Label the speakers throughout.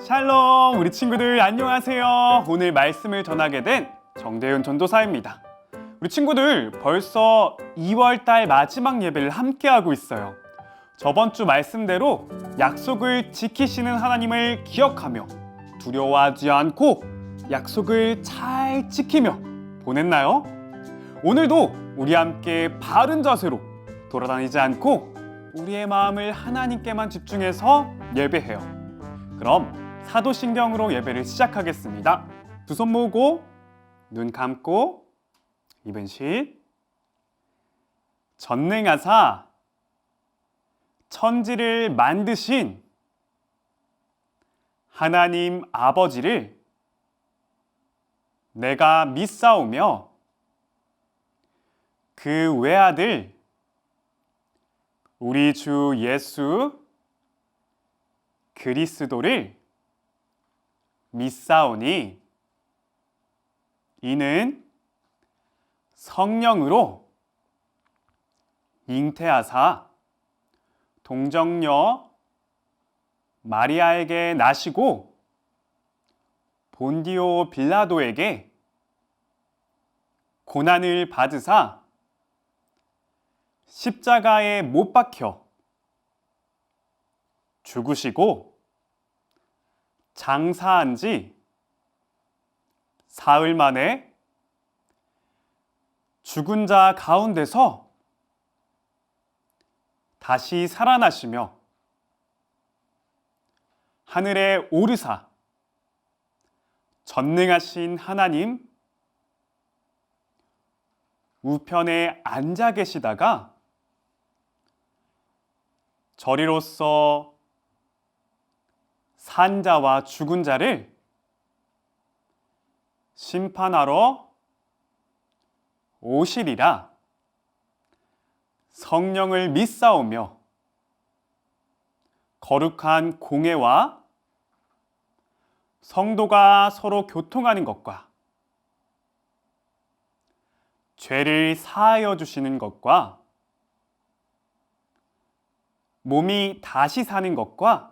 Speaker 1: 샬롬 우리 친구들 안녕하세요 오늘 말씀을 전하게 된 정대윤 전도사입니다 우리 친구들 벌써 2월달 마지막 예배를 함께하고 있어요 저번 주 말씀대로 약속을 지키시는 하나님을 기억하며 두려워하지 않고 약속을 잘 지키며 보냈나요? 오늘도 우리 함께 바른 자세로 돌아다니지 않고 우리의 마음을 하나님께만 집중해서 예배해요. 그럼 사도신경으로 예배를 시작하겠습니다. 두 손 모으고 눈 감고 입은 쉿 전능하사 천지를 만드신 하나님 아버지를 내가 믿사오며 그 외아들 우리 주 예수 그리스도를 믿사오니 이는 성령으로 잉태하사 동정녀 마리아에게 나시고 본디오 빌라도에게 고난을 받으사 십자가에 못 박혀 죽으시고 장사한 지 사흘 만에 죽은 자 가운데서 다시 살아나시며 하늘에 오르사 전능하신 하나님 우편에 앉아 계시다가 저리로서 산자와 죽은 자를 심판하러 오시리라. 성령을 믿사오며 거룩한 공예와 성도가 서로 교통하는 것과 죄를 사하여 주시는 것과 몸이 다시 사는 것과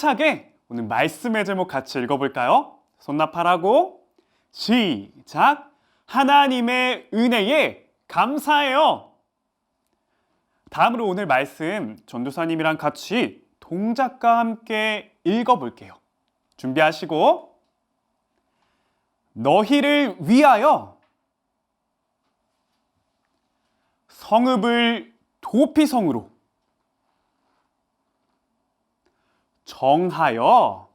Speaker 1: 힘차게 오늘 말씀의 제목 같이 읽어볼까요? 손나팔하고 시작! 하나님의 은혜에 감사해요. 다음으로 오늘 말씀 전도사님이랑 같이 동작과 함께 읽어볼게요. 준비하시고 너희를 위하여 성읍을 도피성으로 정하여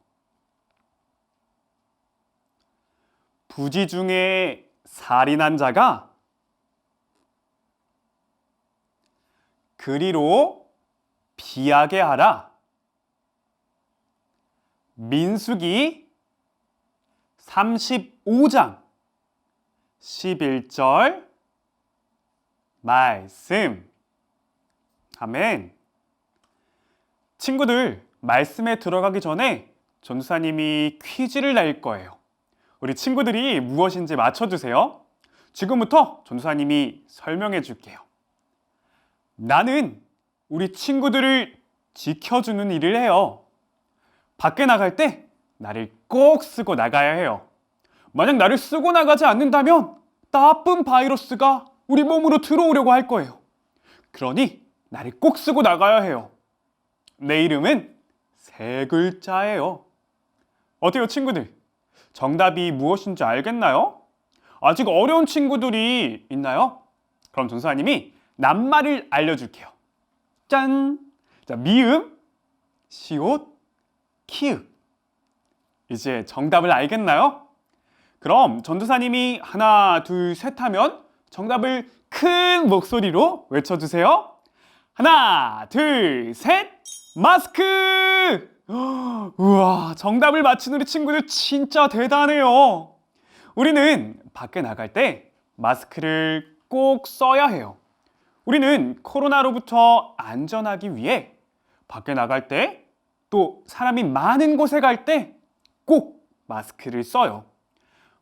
Speaker 1: 부지 중에 살인한 자가 그리로 피하게 하라. 민수기 35장 11절 말씀. 아멘. 친구들, 말씀에 들어가기 전에 전사님이 퀴즈를 낼 거예요. 우리 친구들이 무엇인지 맞춰주세요. 지금부터 전사님이 설명해 줄게요. 나는 우리 친구들을 지켜주는 일을 해요. 밖에 나갈 때 나를 꼭 쓰고 나가야 해요. 만약 나를 쓰고 나가지 않는다면 나쁜 바이러스가 우리 몸으로 들어오려고 할 거예요. 그러니 나를 꼭 쓰고 나가야 해요. 내 이름은 세 글자예요. 어때요, 친구들? 정답이 무엇인지 알겠나요? 아직 어려운 친구들이 있나요? 그럼 전사님이 낱말을 알려줄게요. 짠! 자, 미음, 시옷, 키읔. 이제 정답을 알겠나요? 그럼 전도사님이 하나, 둘, 셋 하면 정답을 큰 목소리로 외쳐주세요. 하나, 둘, 셋, 마스크! 우와, 정답을 맞힌 우리 친구들 진짜 대단해요. 우리는 밖에 나갈 때 마스크를 꼭 써야 해요. 우리는 코로나로부터 안전하기 위해 밖에 나갈 때 또 사람이 많은 곳에 갈 때 꼭 마스크를 써요.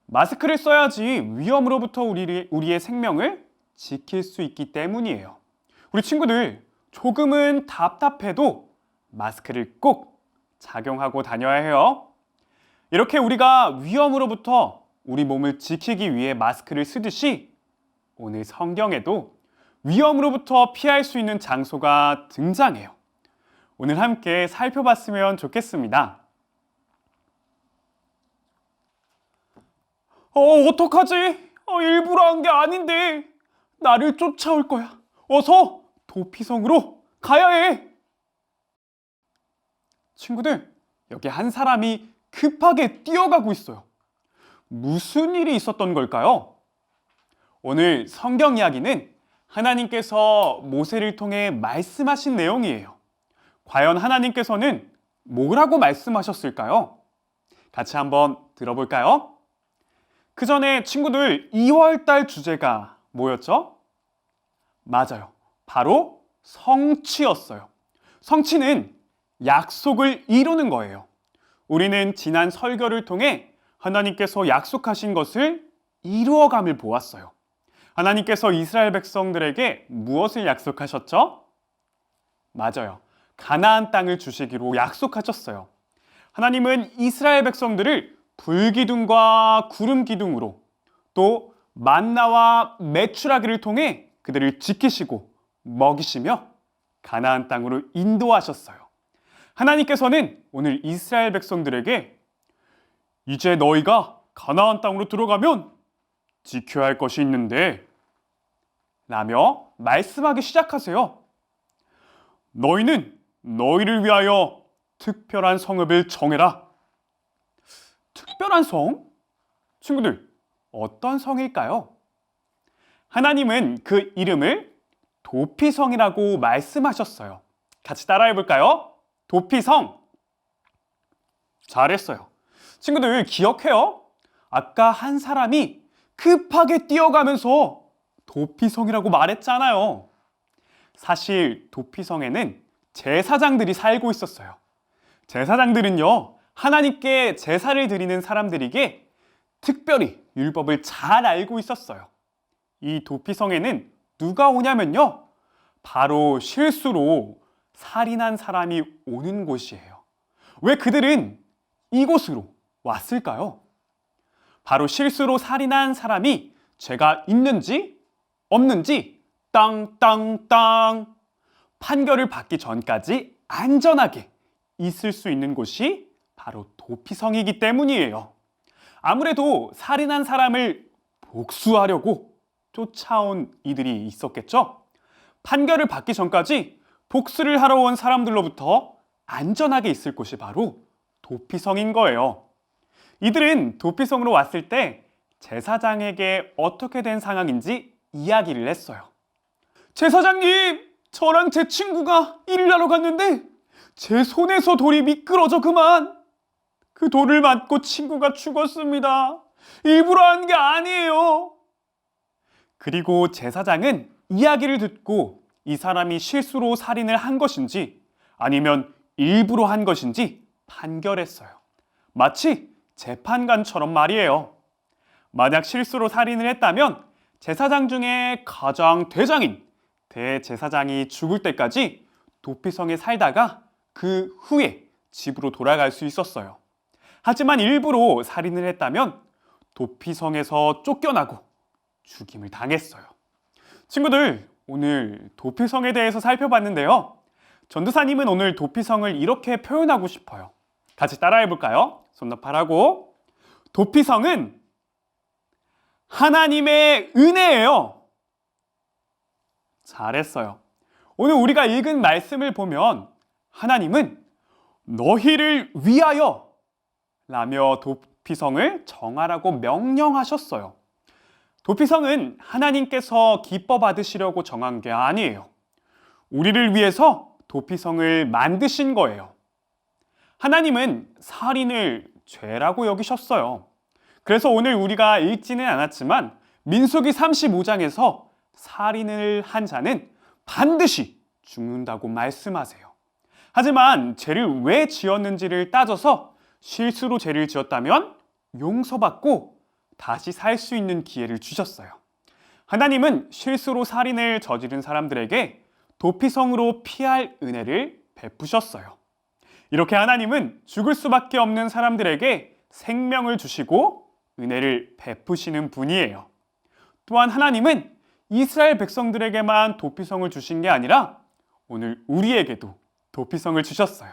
Speaker 1: 마스크를 써야지 위험으로부터 우리, 우리의 생명을 지킬 수 있기 때문이에요. 우리 친구들 조금은 답답해도 마스크를 꼭 착용하고 다녀야 해요. 이렇게 우리가 위험으로부터 우리 몸을 지키기 위해 마스크를 쓰듯이 오늘 성경에도 위험으로부터 피할 수 있는 장소가 등장해요. 오늘 함께 살펴봤으면 좋겠습니다. 어, 어떡하지? 어, 일부러 한 게 아닌데. 나를 쫓아올 거야. 어서 도피성으로 가야 해. 친구들, 여기 한 사람이 급하게 뛰어가고 있어요. 무슨 일이 있었던 걸까요? 오늘 성경 이야기는 하나님께서 모세를 통해 말씀하신 내용이에요. 과연 하나님께서는 뭐라고 말씀하셨을까요? 같이 한번 들어볼까요? 그 전에 친구들 2월달 주제가 뭐였죠? 맞아요. 바로 성취였어요. 성취는 약속을 이루는 거예요. 우리는 지난 설교를 통해 하나님께서 약속하신 것을 이루어감을 보았어요. 하나님께서 이스라엘 백성들에게 무엇을 약속하셨죠? 맞아요. 가나안 땅을 주시기로 약속하셨어요. 하나님은 이스라엘 백성들을 불기둥과 구름 기둥으로 또 만나와 메추라기를 통해 그들을 지키시고 먹이시며 가나안 땅으로 인도하셨어요. 하나님께서는 오늘 이스라엘 백성들에게 이제 너희가 가나안 땅으로 들어가면 지켜야 할 것이 있는데 라며 말씀하기 시작하세요. 너희는 너희를 위하여 특별한 성읍을 정해라. 특별한 성? 친구들, 어떤 성일까요? 하나님은 그 이름을 도피성이라고 말씀하셨어요. 같이 따라해 볼까요? 도피성. 잘했어요. 친구들 기억해요? 아까 한 사람이 급하게 뛰어가면서 도피성이라고 말했잖아요. 사실 도피성에는 제사장들이 살고 있었어요. 제사장들은요, 하나님께 제사를 드리는 사람들에게 특별히 율법을 잘 알고 있었어요. 이 도피성에는 누가 오냐면요, 바로 실수로 살인한 사람이 오는 곳이에요. 왜 그들은 이곳으로 왔을까요? 바로 실수로 살인한 사람이 죄가 있는지 없는지 땅땅땅 판결을 받기 전까지 안전하게 있을 수 있는 곳이 바로 도피성이기 때문이에요. 아무래도 살인한 사람을 복수하려고 쫓아온 이들이 있었겠죠? 판결을 받기 전까지 복수를 하러 온 사람들로부터 안전하게 있을 곳이 바로 도피성인 거예요. 이들은 도피성으로 왔을 때 제사장에게 어떻게 된 상황인지 이야기를 했어요. 제사장님, 저랑 제 친구가 일을 하러 갔는데 제 손에서 돌이 미끄러져 그만. 그 돌을 맞고 친구가 죽었습니다. 일부러 한 게 아니에요. 그리고 제사장은 이야기를 듣고 이 사람이 실수로 살인을 한 것인지 아니면 일부러 한 것인지 판결했어요. 마치 재판관처럼 말이에요. 만약 실수로 살인을 했다면 제사장 중에 가장 대장인 대제사장이 죽을 때까지 도피성에 살다가 그 후에 집으로 돌아갈 수 있었어요. 하지만 일부러 살인을 했다면 도피성에서 쫓겨나고 죽임을 당했어요. 친구들, 오늘 도피성에 대해서 살펴봤는데요. 전도사님은 오늘 도피성을 이렇게 표현하고 싶어요. 같이 따라해 볼까요? 손너팔하고 도피성은 하나님의 은혜예요. 잘했어요. 오늘 우리가 읽은 말씀을 보면 하나님은 너희를 위하여 라며 도피성을 정하라고 명령하셨어요. 도피성은 하나님께서 기뻐 받으시려고 정한 게 아니에요. 우리를 위해서 도피성을 만드신 거예요. 하나님은 살인을 죄라고 여기셨어요. 그래서 오늘 우리가 읽지는 않았지만 민수기 35장에서 살인을 한 자는 반드시 죽는다고 말씀하세요. 하지만 죄를 왜 지었는지를 따져서 실수로 죄를 지었다면 용서받고 다시 살 수 있는 기회를 주셨어요. 하나님은 실수로 살인을 저지른 사람들에게 도피성으로 피할 은혜를 베푸셨어요. 이렇게 하나님은 죽을 수밖에 없는 사람들에게 생명을 주시고 은혜를 베푸시는 분이에요. 또한 하나님은 이스라엘 백성들에게만 도피성을 주신 게 아니라 오늘 우리에게도 도피성을 주셨어요.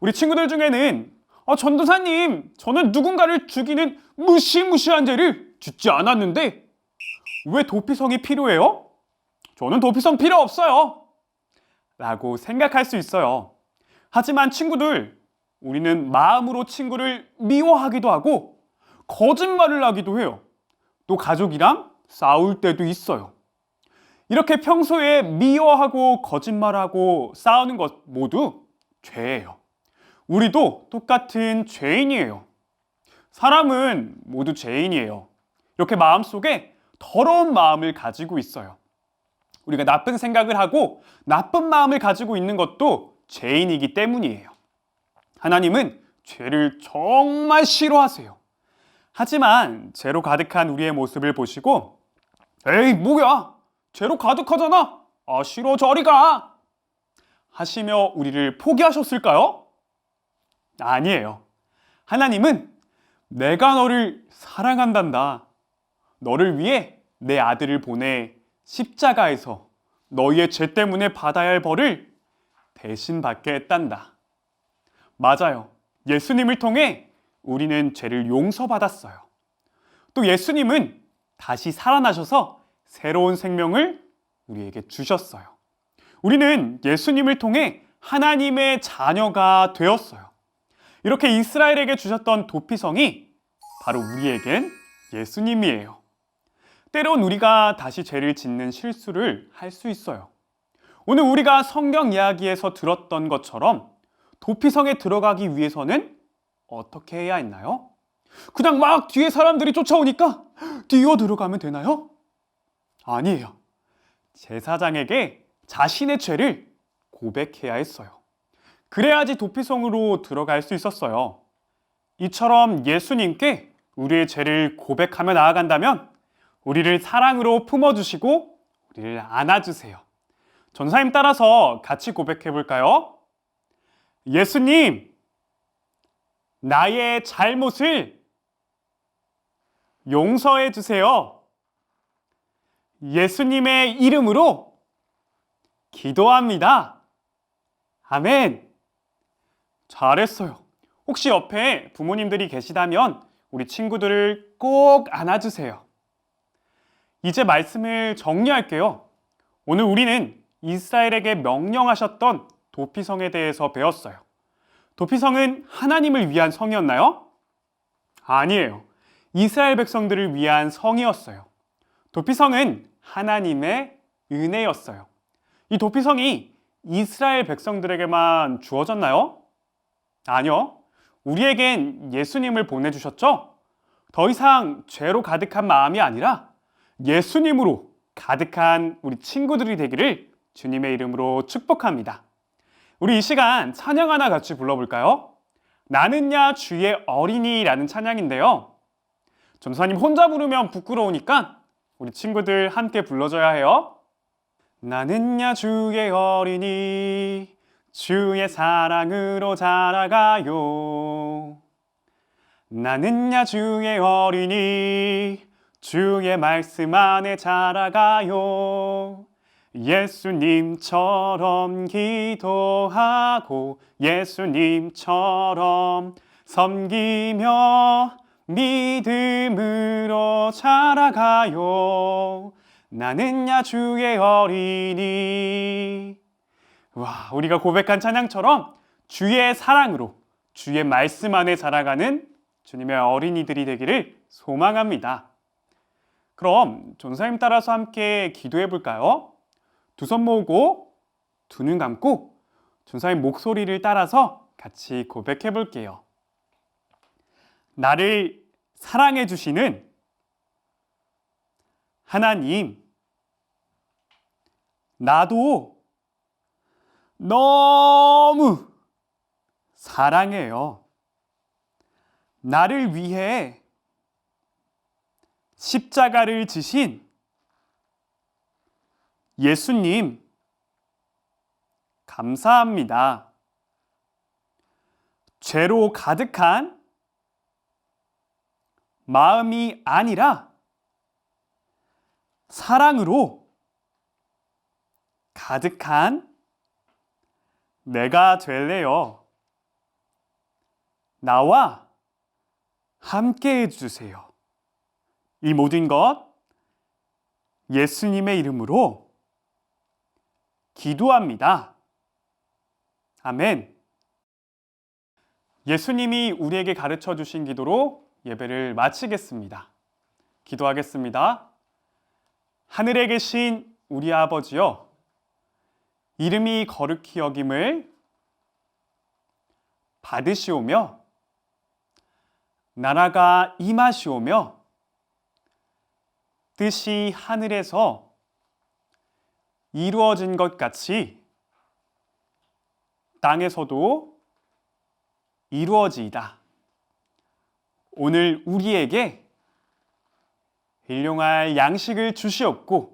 Speaker 1: 우리 친구들 중에는 어, 전도사님, 저는 누군가를 죽이는 무시무시한 죄를 짓지 않았는데 왜 도피성이 필요해요? 저는 도피성 필요 없어요. 라고 생각할 수 있어요. 하지만 친구들, 우리는 마음으로 친구를 미워하기도 하고 거짓말을 하기도 해요. 또 가족이랑 싸울 때도 있어요. 이렇게 평소에 미워하고 거짓말하고 싸우는 것 모두 죄예요. 우리도 똑같은 죄인이에요. 사람은 모두 죄인이에요. 이렇게 마음속에 더러운 마음을 가지고 있어요. 우리가 나쁜 생각을 하고 나쁜 마음을 가지고 있는 것도 죄인이기 때문이에요. 하나님은 죄를 정말 싫어하세요. 하지만 죄로 가득한 우리의 모습을 보시고 에이 뭐야 죄로 가득하잖아 아 싫어 저리 가 하시며 우리를 포기하셨을까요? 아니에요. 하나님은 내가 너를 사랑한단다. 너를 위해 내 아들을 보내 십자가에서 너희의 죄 때문에 받아야 할 벌을 대신 받게 했단다. 맞아요. 예수님을 통해 우리는 죄를 용서받았어요. 또 예수님은 다시 살아나셔서 새로운 생명을 우리에게 주셨어요. 우리는 예수님을 통해 하나님의 자녀가 되었어요. 이렇게 이스라엘에게 주셨던 도피성이 바로 우리에겐 예수님이에요. 때론 우리가 다시 죄를 짓는 실수를 할 수 있어요. 오늘 우리가 성경 이야기에서 들었던 것처럼 도피성에 들어가기 위해서는 어떻게 해야 했나요? 그냥 막 뒤에 사람들이 쫓아오니까 뛰어 들어가면 되나요? 아니에요. 제사장에게 자신의 죄를 고백해야 했어요. 그래야지 도피성으로 들어갈 수 있었어요. 이처럼 예수님께 우리의 죄를 고백하며 나아간다면 우리를 사랑으로 품어주시고 우리를 안아주세요. 전사님 따라서 같이 고백해 볼까요? 예수님, 나의 잘못을 용서해 주세요. 예수님의 이름으로 기도합니다. 아멘. 잘했어요. 혹시 옆에 부모님들이 계시다면 우리 친구들을 꼭 안아주세요. 이제 말씀을 정리할게요. 오늘 우리는 이스라엘에게 명령하셨던 도피성에 대해서 배웠어요. 도피성은 하나님을 위한 성이었나요? 아니에요. 이스라엘 백성들을 위한 성이었어요. 도피성은 하나님의 은혜였어요. 이 도피성이 이스라엘 백성들에게만 주어졌나요? 아니요. 우리에겐 예수님을 보내주셨죠? 더 이상 죄로 가득한 마음이 아니라 예수님으로 가득한 우리 친구들이 되기를 주님의 이름으로 축복합니다. 우리 이 시간 찬양 하나 같이 불러볼까요? 나는야 주의 어린이라는 찬양인데요. 전사님 혼자 부르면 부끄러우니까 우리 친구들 함께 불러줘야 해요. 나는야 주의 어린이 주의 사랑으로 자라가요. 나는 야 주의 어린이 주의 말씀 안에 자라가요. 예수님처럼 기도하고 예수님처럼 섬기며 믿음으로 자라가요. 나는 야 주의 어린이. 와, 우리가 고백한 찬양처럼 주의 사랑으로 주의 말씀 안에 자라가는 주님의 어린이들이 되기를 소망합니다. 그럼 전사님 따라서 함께 기도해 볼까요? 두 손 모으고 두 눈 감고 전사님 목소리를 따라서 같이 고백해 볼게요. 나를 사랑해 주시는 하나님, 나도 너무 사랑해요. 나를 위해 십자가를 지신 예수님, 감사합니다. 죄로 가득한 마음이 아니라 사랑으로 가득한 내가 될래요. 나와 함께 해주세요. 이 모든 것 예수님의 이름으로 기도합니다. 아멘. 예수님이 우리에게 가르쳐 주신 기도로 예배를 마치겠습니다. 기도하겠습니다. 하늘에 계신 우리 아버지여, 이름이 거룩히 여김을 받으시오며, 나라가 임하시오며, 뜻이 하늘에서 이루어진 것 같이 땅에서도 이루어지이다. 오늘 우리에게 일용할 양식을 주시옵고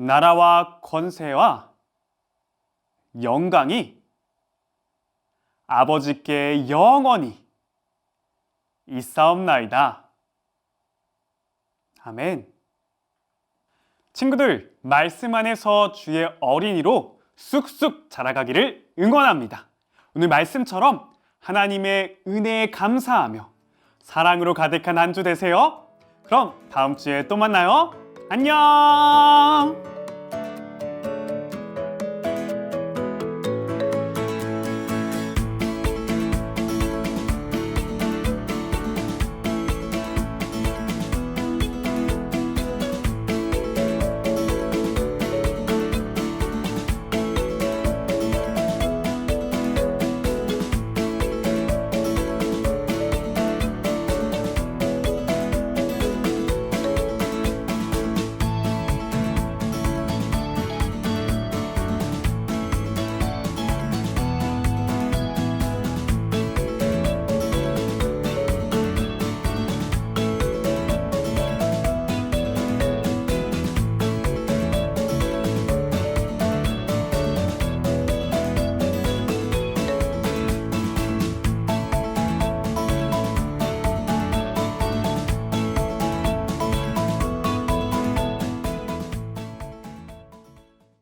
Speaker 1: 나라와 권세와 영광이 아버지께 영원히 있사옵나이다. 아멘. 친구들, 말씀 안에서 주의 어린이로 쑥쑥 자라가기를 응원합니다. 오늘 말씀처럼 하나님의 은혜에 감사하며 사랑으로 가득한 한 주 되세요. 그럼 다음 주에 또 만나요. 안녕!